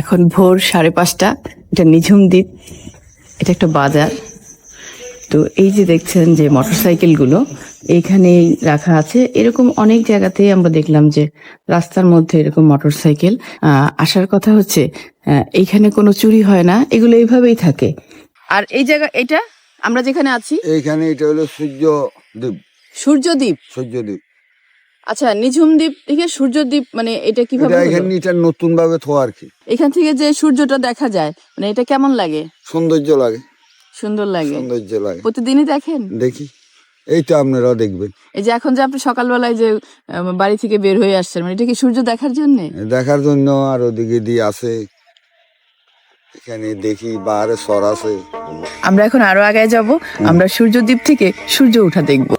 এখন ভোর সাড়ে পাঁচটা। এটা নিঝুম দ্বীপ। এটা একটা বাজার। তো এই যে দেখছেন যে মোটরসাইকেলগুলো এইখানেই রাখা আছে। এরকম অনেক জায়গাতেই আমরা দেখলাম যে রাস্তার মধ্যে এরকম মোটরসাইকেল। আসার কথা হচ্ছে এইখানে কোনো চুরি হয় না। এগুলো এইভাবেই থাকে। আর এই জায়গা এটা আমরা যেখানে আছি? এইখানে এটা হলো সূর্য দ্বীপ। সূর্যদ্বীপ সূর্য দ্বীপ। আচ্ছা নিঝুম দ্বীপ থেকে সূর্যদ্বীপ মানে এটা কীভাবে এটা এখানে এটা নতুন ভাবে থোয়া আর কি। এখান থেকে যে সূর্যটা দেখা যায় মানে এটা কেমন লাগে? সৌন্দর্য লাগে। সুন্দর লাগে। সৌন্দর্য লাগে। প্রতিদিনই দেখেন? দেখি। এই তো আপনারাও দেখবেন। এই যে এখন যে আপনি সকালবেলায় যে আহ, বাড়ি থেকে বের হয়ে আসছেন মানে এটা কি সূর্য দেখার জন্য? দেখার জন্য আর ওদিকে দিয়ে আছে। এখানে দেখি বাহারে সর আছে। আমরা এখন আরও আগে যাব। আমরা সূর্যদ্বীপ থেকে সূর্য ওঠা দেখব।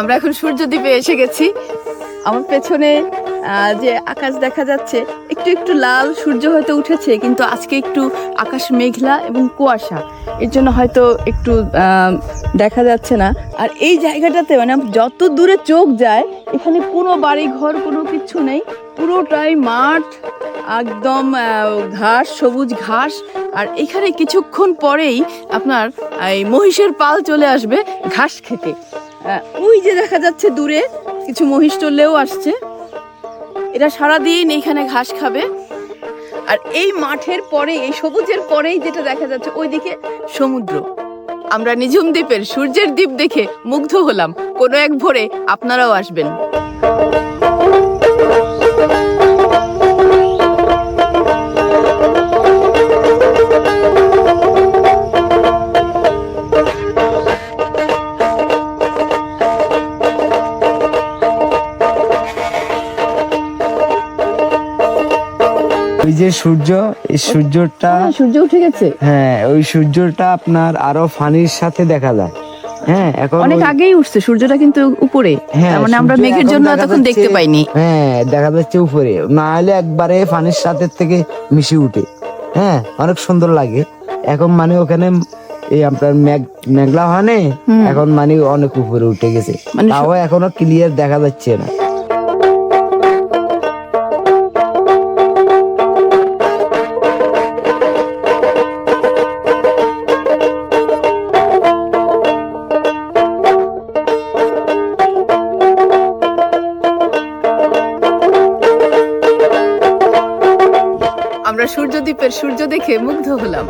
আমরা এখন সূর্যদ্বীপে এসে গেছি। আমার পেছনে যে আকাশ দেখা যাচ্ছে, একটু একটু লাল সূর্য হয়তো উঠেছে, কিন্তু আজকে একটু আকাশ মেঘলা এবং কুয়াশা। এর জন্য হয়তো একটু দেখা যাচ্ছে না। আর এই জায়গাটাতে মানে যত দূরে চোখ যায়, এখানে কোনো বাড়ি ঘর কোনো কিছু নেই। পুরোটাই মাঠ, একদম ঘাস, সবুজ ঘাস। আর এখানে কিছুক্ষণ পরেই আপনার, এই মহিষের পাল চলে আসবে ঘাস খেতে। ওই যে দেখা যাচ্ছে দূরে কিছু মহিষ চললেও আসছে। এরা সারাদিন এইখানে ঘাস খাবে। আর এই মাঠের পরে, এই সবুজের পরেই যেটা দেখা যাচ্ছে, ওইদিকে সমুদ্র। আমরা নিঝুম দ্বীপের সূর্যের দ্বীপ দেখে মুগ্ধ হলাম। কোনো এক ভোরে আপনারাও আসবেন। ওই যে সূর্য এই সূর্যটা সূর্য উঠে গেছে। হ্যাঁ ওই সূর্যটা আপনার আরও ফানির সাথে দেখা যায়। হ্যাঁ এখন অনেক আগেই উঠছে সূর্যটা কিন্তু উপরে। হ্যাঁ, মানে আমরা মেঘের জন্য দেখতে পাইনি। হ্যাঁ দেখা যাচ্ছে উপরে। না হলে একবারে ফানির সাথে থেকে মিশে উঠে। হ্যাঁ অনেক সুন্দর লাগে। এখন মানে ওখানে এই আপনার মেঘ মেঘলা হানে হুম। এখন মানে অনেক উপরে উঠে গেছে। মানে তাও এখনও ক্লিয়ার দেখা যাচ্ছে না। সূর্যদ্বীপের সূর্য দেখে মুগ্ধ হলাম।